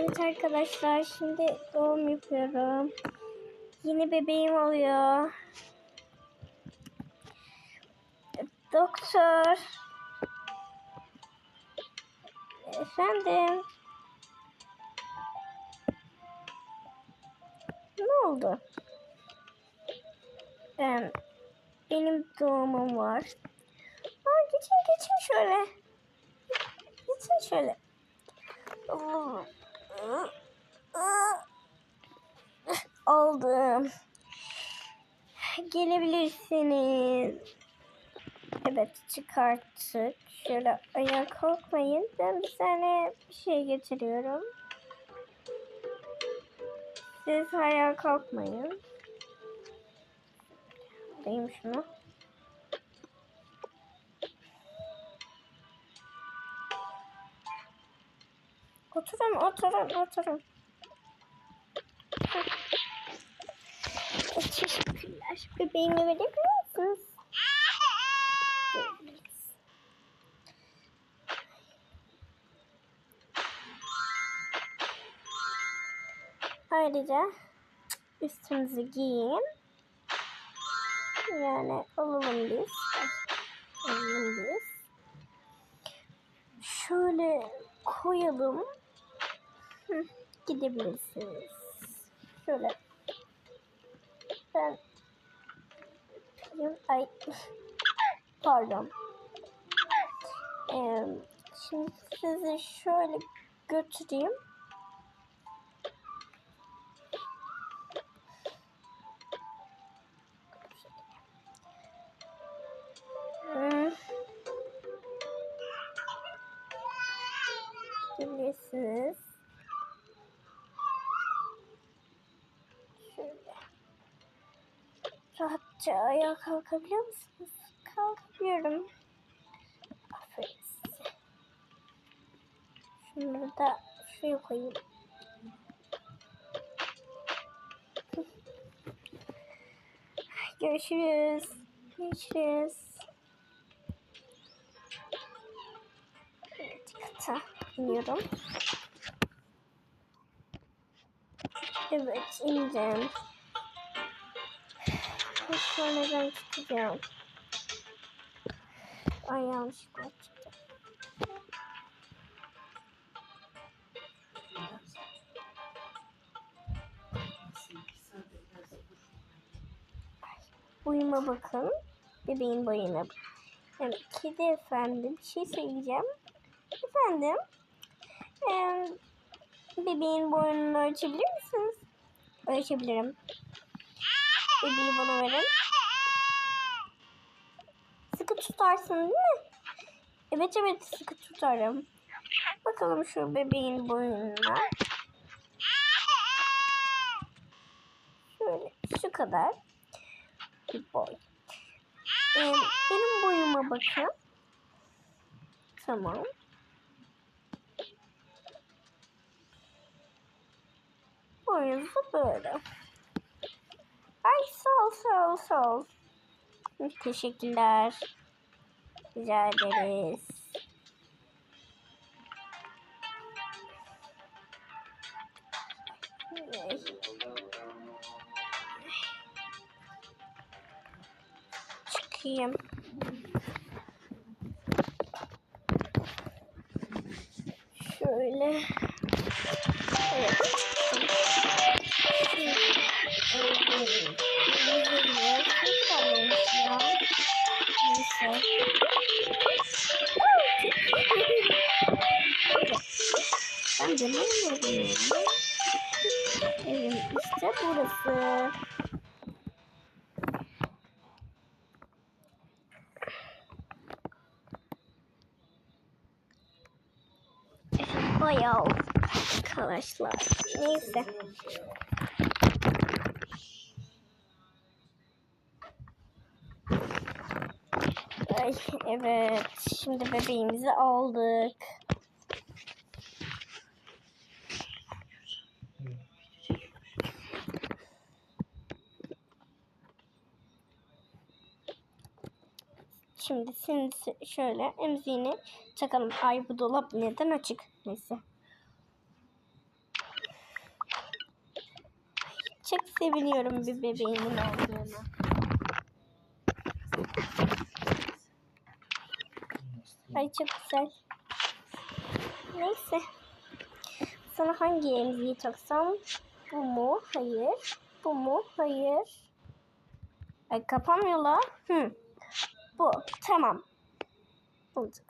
Evet arkadaşlar şimdi doğum yapıyorum. Yeni bebeğim oluyor. Doktor. Efendim. Ne oldu? Ee, benim doğumum var. Aa, geçin geçin şöyle. Geçin şöyle. Aldım. Gelebilirsiniz. Evet çıkarttık. Şöyle ayağa kalkmayın. Ben bir tane bir şey getiriyorum. Siz ayağa kalkmayın. Alayım şunu. Oturun, oturun, oturun. Teşekkürler. Bebeğimi verebilir misiniz? Ayrıca üstünüzü giyin. Yani alalım biz. Alalım biz. Şöyle koyalım. Gidebilirsiniz. Şöyle. Ben ay pardon. Ee, şimdi sizi şöyle götüreyim. Rahatça ayağa kalkabiliyor musunuz? Kalkabiliyorum. Aferin size. Şunları da şuraya koyayım. Görüşürüz. Görüşürüz. Kata iniyorum. Evet, indim. Sonradan çıkacağım. Ay yanlışlıkla çıktım. Boyuma bakın. Bebeğin boyuna. Evet, kedi efendim. Bir şey söyleyeceğim. Efendim. Ee, bebeğin boynunu ölçebilir misiniz? Ölçebilirim. Bebeği bana verin. Sıkı tutarsın değil mi? Evet evet sıkı tutarım. Bakalım şu bebeğin boyununa. Şöyle şu kadar bir boy. Ee, benim boyuma bakın. Tamam. Boyunuz da böyle. Ay sağ ol sağ ol sağ ol. Hı, Teşekkürler. Rica ederiz. Ay. Çıkayım. Şöyle. Ben de ne yapıyorum? Evim işte burası. Bayağı oldu arkadaşlar. Neyse. Evet. Şimdi bebeğimizi aldık. Şimdi şimdi şöyle emziğini takalım. Ay bu dolap neden açık? Neyse. Çok seviniyorum bir bebeğimin olduğunu. Ay çok güzel. Neyse. Sana hangi emziği taksam? Bu mu? Hayır. Bu mu? Hayır. Ay kapanmıyor la. Hı. Bu. Tamam. Bulduk.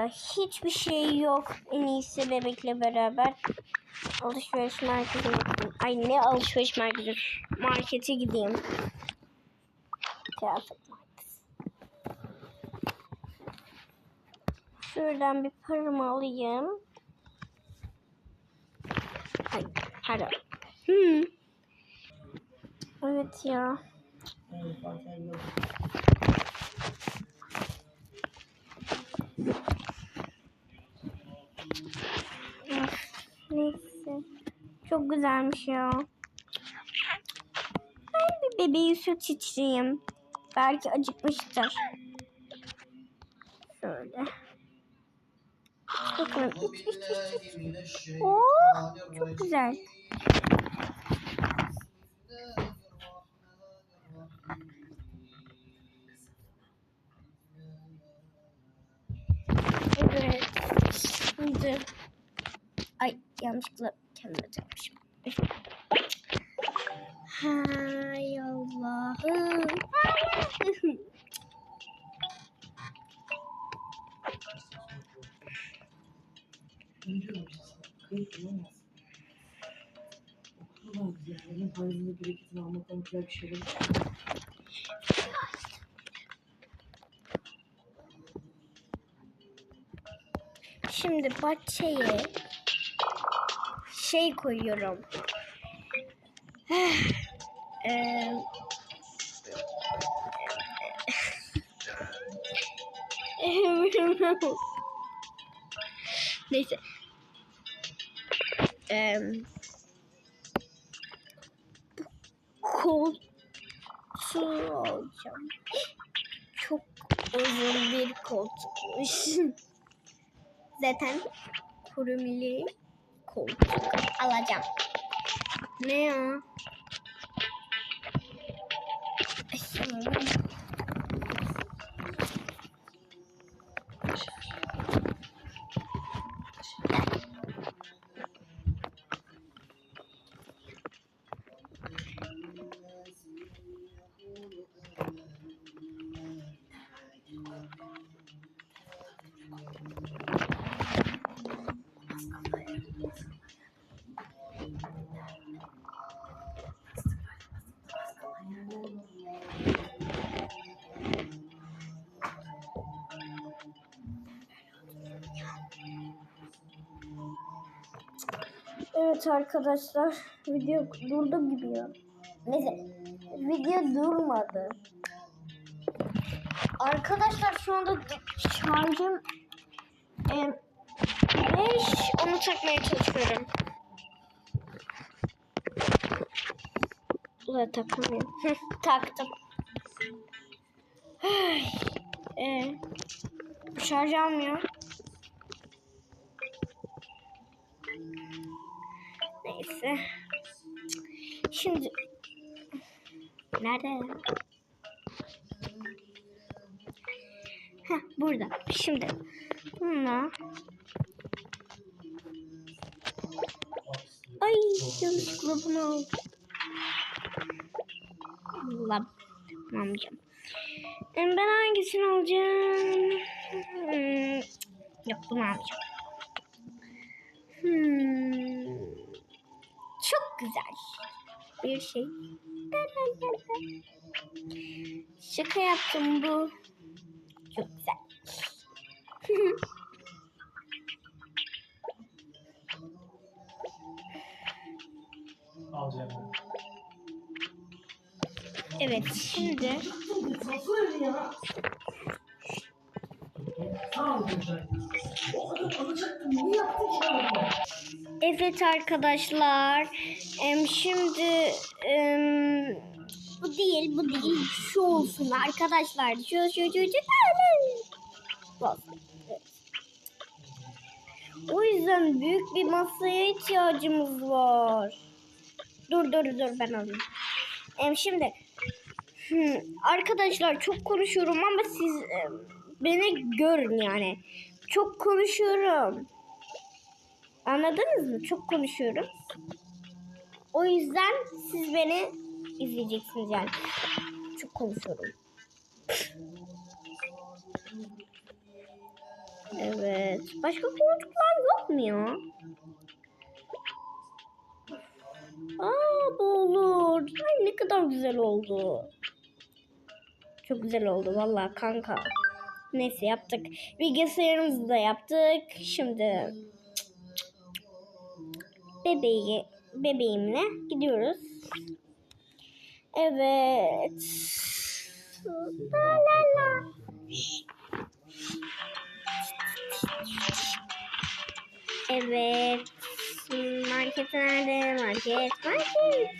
Dolabımda hiçbir şey yok. En iyisi bebekle beraber alışveriş merkezine gideyim. Ay ne alışveriş merkezi? Markete gideyim. Kıyafet. Şuradan bir paramı alayım. Ay pardon. Hmm. Evet ya. Çok güzelmiş ya. Ben bir bebeği süt içeyim. Belki acıkmıştır. Şöyle. Bakalım iç iç iç iç. Oo, çok güzel. Evet. Şimdi. Ay yanlışlıkla kendime takmışım. Hay Allah'ım. Şimdi bahçeye şey koyuyorum. Eee, Neyse. Eee koltuğu alacağım. Çok uzun bir koltukmuş. Zaten kurumili koltuk alacağım. Ne ya? Ay, Evet arkadaşlar video durdu gibi ya. Neyse video durmadı. Arkadaşlar şu anda şarjım 5 onu takmaya çalışıyorum. Ulan takamıyorum. Taktım. Ay, e, şarj almıyor. Neyse. Şimdi nerede? Heh, burada. Şimdi bununla Ay yanlışlıkla bunu aldım. E, Ben hangisini alacağım? Hmm, Yok bunu almayacağım. Bir şey. Şaka yaptım bu. Çok güzel. Alacağım. evet şimdi. Sağ ol hocam. O adam alacaktım. Niye yaptın ki? Evet arkadaşlar. Em, şimdi em, bu değil bu değil şu olsun arkadaşlar. Şu şu şu şu. O yüzden büyük bir masaya ihtiyacımız var. Dur dur dur ben alayım. Em, şimdi hmm, arkadaşlar çok konuşuyorum ama siz em, beni görün yani. Çok konuşuyorum. Anladınız mı? Çok konuşuyorum. O yüzden siz beni izleyeceksiniz yani. Çok konuşuyorum. Evet. Başka koltuklar yok mu ya? Aa bu olur. Ay ne kadar güzel oldu. Çok güzel oldu vallahi kanka. Neyse yaptık. Bilgisayarımızı da yaptık. Şimdi bebeği bebeğimle gidiyoruz. Evet. La la la. Evet. Market nerede? Market, market.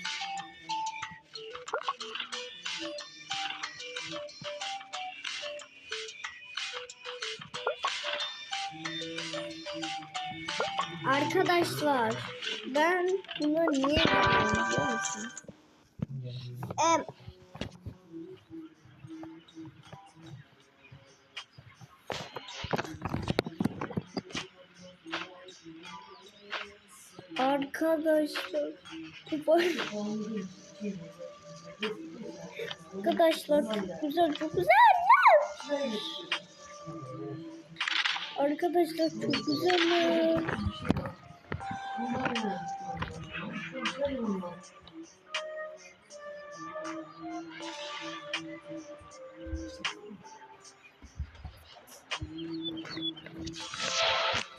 Arkadaşlar ben bunu niye yapıyorum biliyor musun? Em, Arkadaşlar Arkadaşlar çok güzel çok güzel. Arkadaşlar çok güzel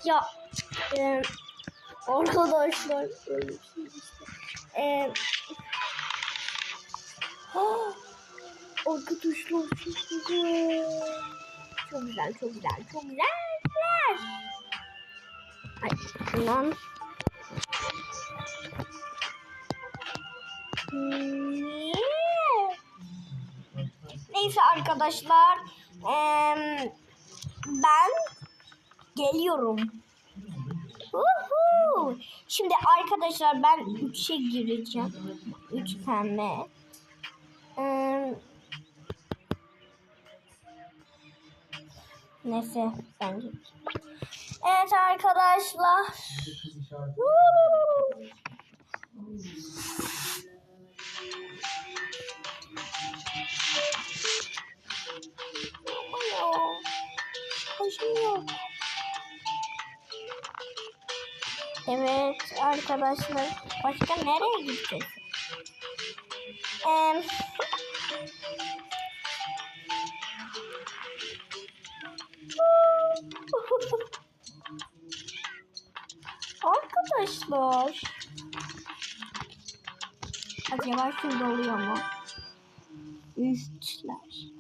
Ya e, arkadaşlar böyle şey işte. E, ha, arkadaşlar çok güzel. Çok güzel, çok güzel, çok güzeller. Ay, şundan. Neyse arkadaşlar. em, ben geliyorum. Uhu. Şimdi arkadaşlar ben 3'e gireceğim. 3 pembe. Ee, neyse ben gireceğim. Evet arkadaşlar. Uhu. Yok. Evet arkadaşlar. Başka nereye gideceğiz? Eee Arkadaşlar. Acaba şurada oluyor mu? Üstler.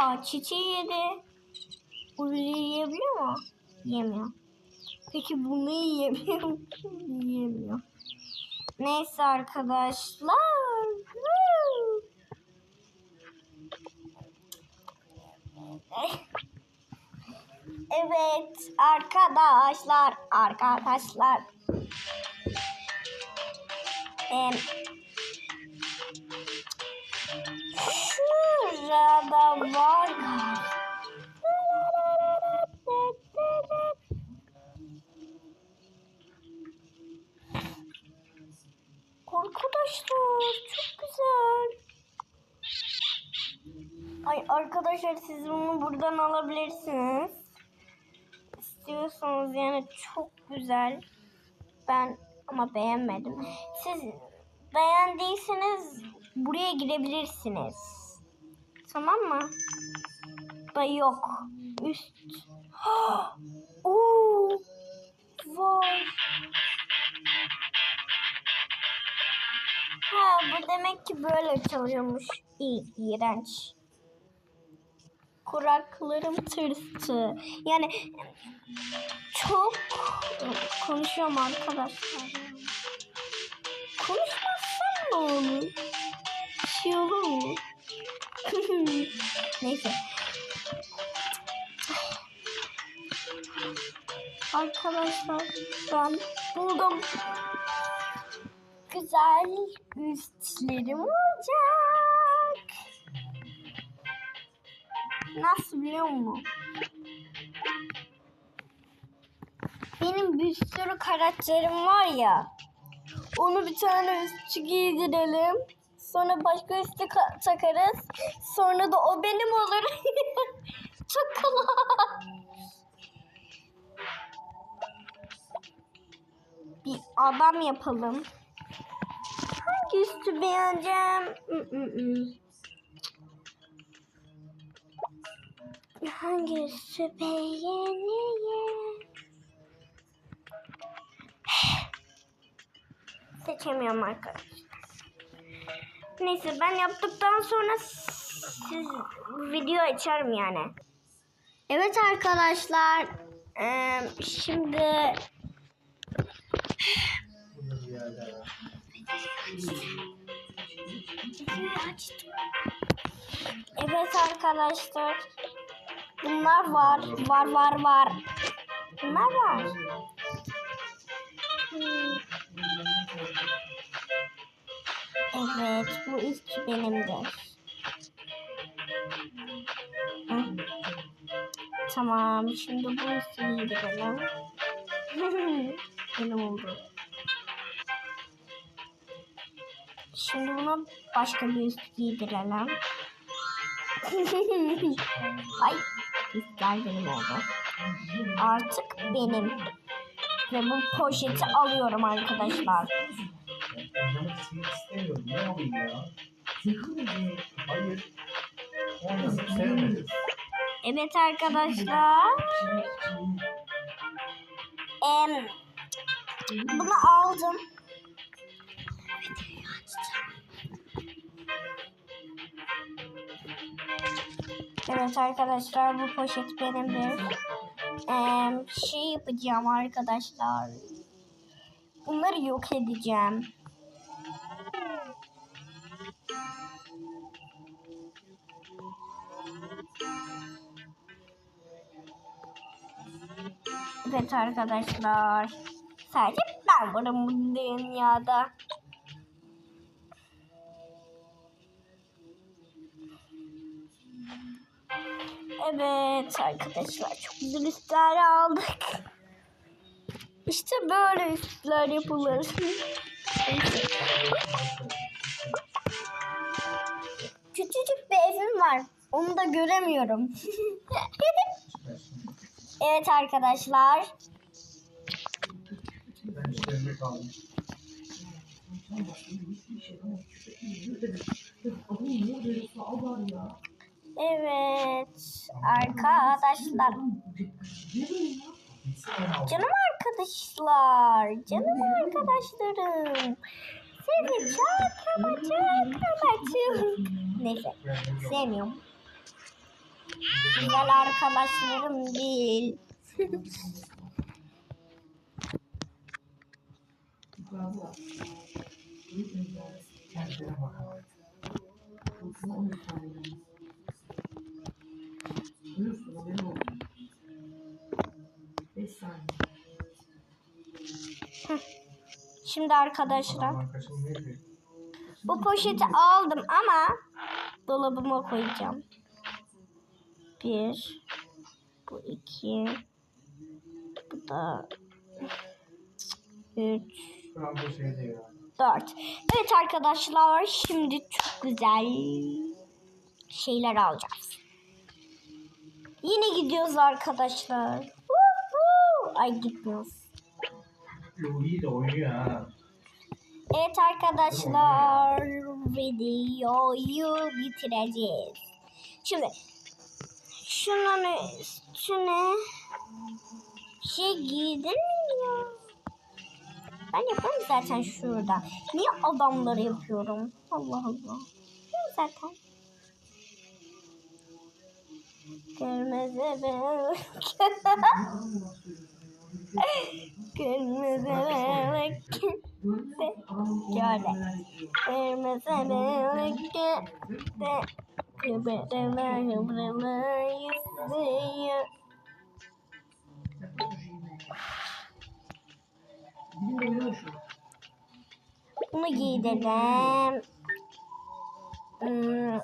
Aa çiçeği yedi. Bunu yiyebiliyor mu? Yemiyor. Peki bunu yiyebiliyor mu? Yiyemiyor. Neyse arkadaşlar. Evet arkadaşlar arkadaşlar. Em, Şurada var. Arkadaşlar siz bunu buradan alabilirsiniz. İstiyorsanız yani çok güzel. Ben ama beğenmedim. Siz beğendiyseniz buraya girebilirsiniz. Tamam mı? Da yok. Üst. Oo! Vay. Ha bu demek ki böyle çalıyormuş. İyi, iğrenç. Kuraklarım tırstı. Yani çok konuşuyorum arkadaşlar. Konuşmazsam ne olur? Bir şey olur mu? Neyse. Arkadaşlar ben buldum. Güzel üstlerim olacak. Nasıl biliyor musun? Benim bir sürü karakterim var ya. Onu bir tane üstü giydirelim. Sonra başka üstü ka- takarız. Sonra da o benim olur. Çok kolay. Bir adam yapalım. Hangi üstü beğeneceğim? Mm, mm, Hangi üstü beğeneyim? Seçemiyorum arkadaşlar. Neyse ben yaptıktan sonra siz video açarım yani. Evet arkadaşlar. eee, şimdi Evet arkadaşlar. Bunlar var. Var var var. Bunlar var. Hmm. Evet bu üstü benimdir. Tamam şimdi bu üstü giydirelim. Benim oldu. Şimdi buna başka bir üst giydirelim. Ay üstler benim oldu. Artık benim. Ve bu poşeti alıyorum arkadaşlar. Evet arkadaşlar. Em, bunu aldım. Evet arkadaşlar bu poşet benimdir. Em, şey yapacağım arkadaşlar. Bunları yok edeceğim. Evet arkadaşlar. Sadece ben varım bu dünyada. Evet arkadaşlar çok güzel üstler aldık. İşte böyle üstler yapılır. Küçücük bir evim var. Onu da göremiyorum. evet arkadaşlar. Ben Evet arkadaşlar. Canım arkadaşlar. Canım arkadaşlarım. Sizi çok ama çok ama çok. Neyse sevmiyorum. Güzel arkadaşlarım değil. Kendine 5 saniye. Şimdi arkadaşlar bu poşeti aldım ama dolabıma koyacağım. Bir, bu iki, bu da üç. 4. Evet arkadaşlar şimdi çok güzel şeyler alacağız. Yine gidiyoruz arkadaşlar. Ay gitmiyoruz. Evet arkadaşlar videoyu bitireceğiz. Şimdi şunun üstüne şey giydirmiyor. Ben yaparım zaten şurada. Niye adamları yapıyorum? Allah Allah. Yapıyorum zaten. Kırmızı balık. Kırmızı balık. Şöyle. Kırmızı balık. De. Kıbrıma kıbrıma yüzüyor. Bunu giydirdim. Hmm.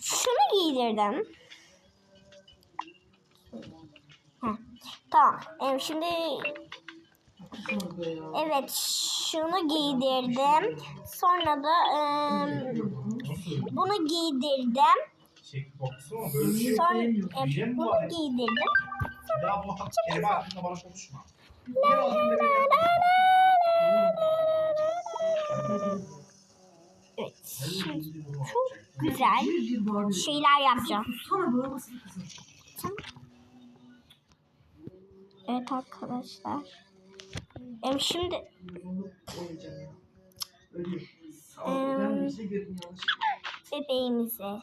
Şunu giydirdim. Tamam. Em, Şimdi evet şunu giydirdim. Sonra da em, bunu giydirdim. Sonra mi bunu giydirdim. Ya bu kelime bana konuşma. Evet. Şimdi çok güzel şeyler yapacağım. Kızım. Evet arkadaşlar. Em, Şimdi bebeğimize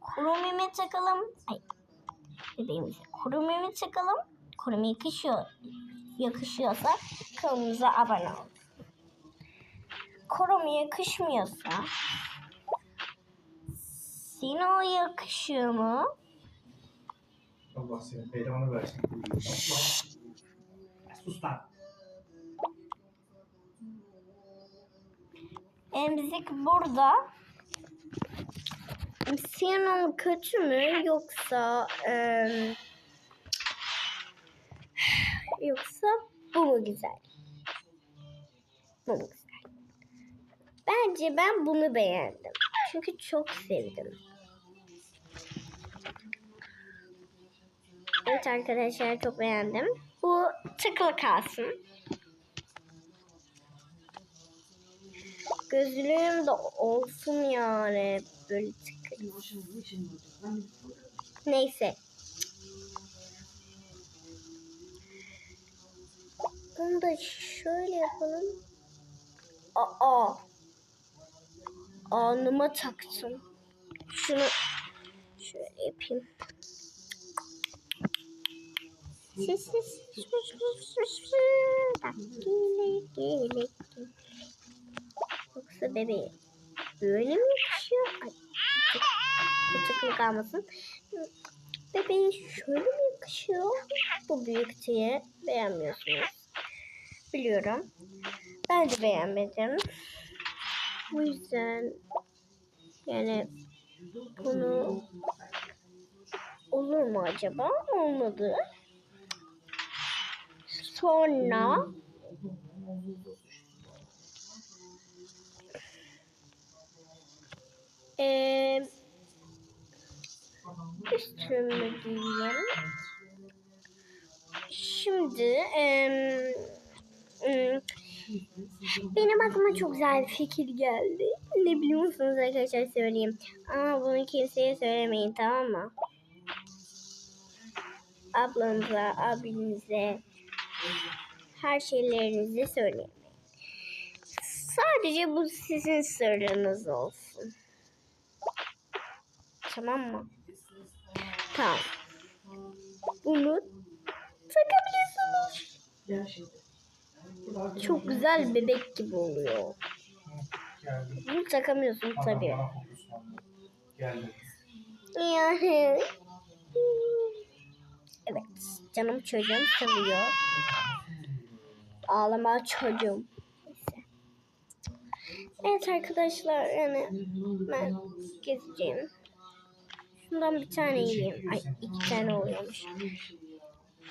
kuru meme takalım. Ay, bebeğimize kuru meme takalım. Kuru meme yakışıyor. Yakışıyorsa kanalımıza abone olun. Kuru yakışmıyorsa Sino yakışıyor mu? Allah senin belanı versin. Lan. Emzik burada. Sino kötü mü yoksa em, yoksa bu mu güzel? Bu mu güzel? Bence ben bunu beğendim. Çünkü çok sevdim. Evet arkadaşlar çok beğendim. Bu tıklı kalsın. Gözlüğüm de olsun yani böyle tıklı. Neyse. Bunu da şöyle yapalım. Aa. Alnıma taktım. Şunu şöyle yapayım. Sis. Bak, gele, gele. Yoksa bebeğe böyle mi yakışıyor? Ay, tıklı kalmasın. Bebeğe şöyle mi yakışıyor? Bu büyük beğenmiyorsunuz. Biliyorum. Ben de beğenmedim. Bu yüzden yani bunu olur mu acaba? Olmadı. Sonra eee üstümü giyiyorum. Şimdi em, benim aklıma çok güzel bir fikir geldi. Ne biliyor musunuz arkadaşlar söyleyeyim. Ama bunu kimseye söylemeyin tamam mı? Ablanıza, abinize, her şeylerinizi söyleyin. Sadece bu sizin sırrınız olsun. Tamam mı? Tamam. Bunu şimdi. Çok güzel bebek gibi oluyor. Bunu takamıyorsun tabii. Yani. Evet. Canım çocuğum seviyor. Ağlama çocuğum. Evet arkadaşlar yani ben gezeceğim. Şundan bir tane yiyeyim. Ay iki tane oluyormuş.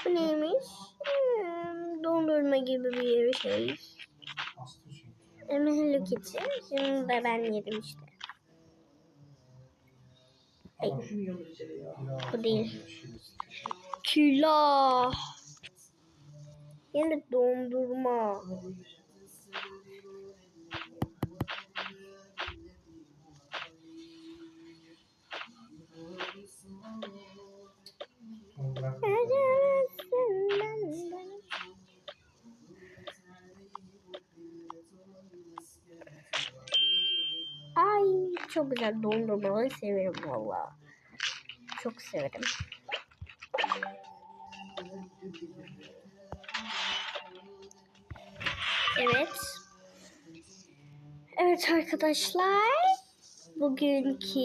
Bu neymiş? Hmm, dondurma gibi bir şey. Ama Hello Kitty. Şimdi de ben yedim işte. Ay. Bu değil. Külah. Yine dondurma. Ay çok güzel dondurmaları severim valla. Çok severim. Evet. Evet arkadaşlar. Bugünkü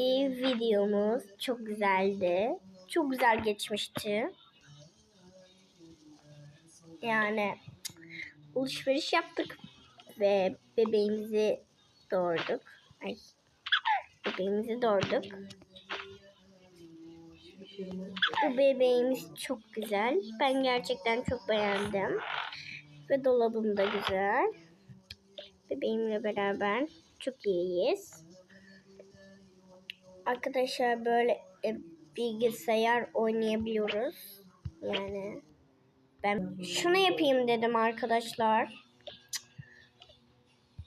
videomuz çok güzeldi. Çok güzel geçmişti. Yani alışveriş yaptık ve bebeğimizi doğurduk. Ay. Bebeğimizi doğurduk. Bu bebeğimiz çok güzel. Ben gerçekten çok beğendim. Ve dolabım da güzel. Bebeğimle beraber çok iyiyiz. Arkadaşlar böyle e, bilgisayar oynayabiliyoruz. Yani ben şunu yapayım dedim arkadaşlar.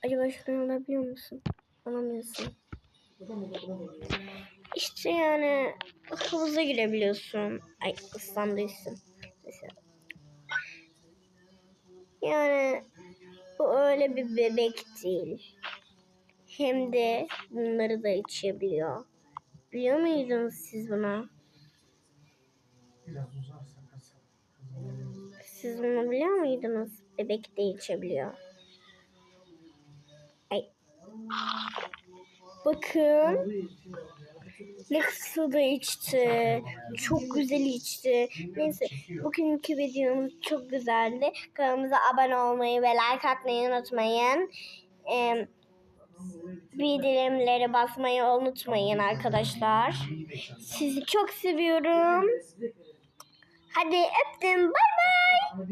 Acaba şunu alabiliyor musun? Alamıyorsun. İşte yani havuza girebiliyorsun. Ay ıslandıysın. Mesela. Yani bu öyle bir bebek değil. Hem de bunları da içebiliyor. Biliyor muydunuz siz kasa. Siz bunu biliyor muydunuz? Bebek de içebiliyor. Ay. Bakın. Ne su da içti. Çok güzel içti. Neyse bugünkü videomuz çok güzeldi. Kanalımıza abone olmayı ve like atmayı unutmayın. Ee, bildirimleri basmayı unutmayın arkadaşlar. Sizi çok seviyorum. Hadi öptüm. Bay bay.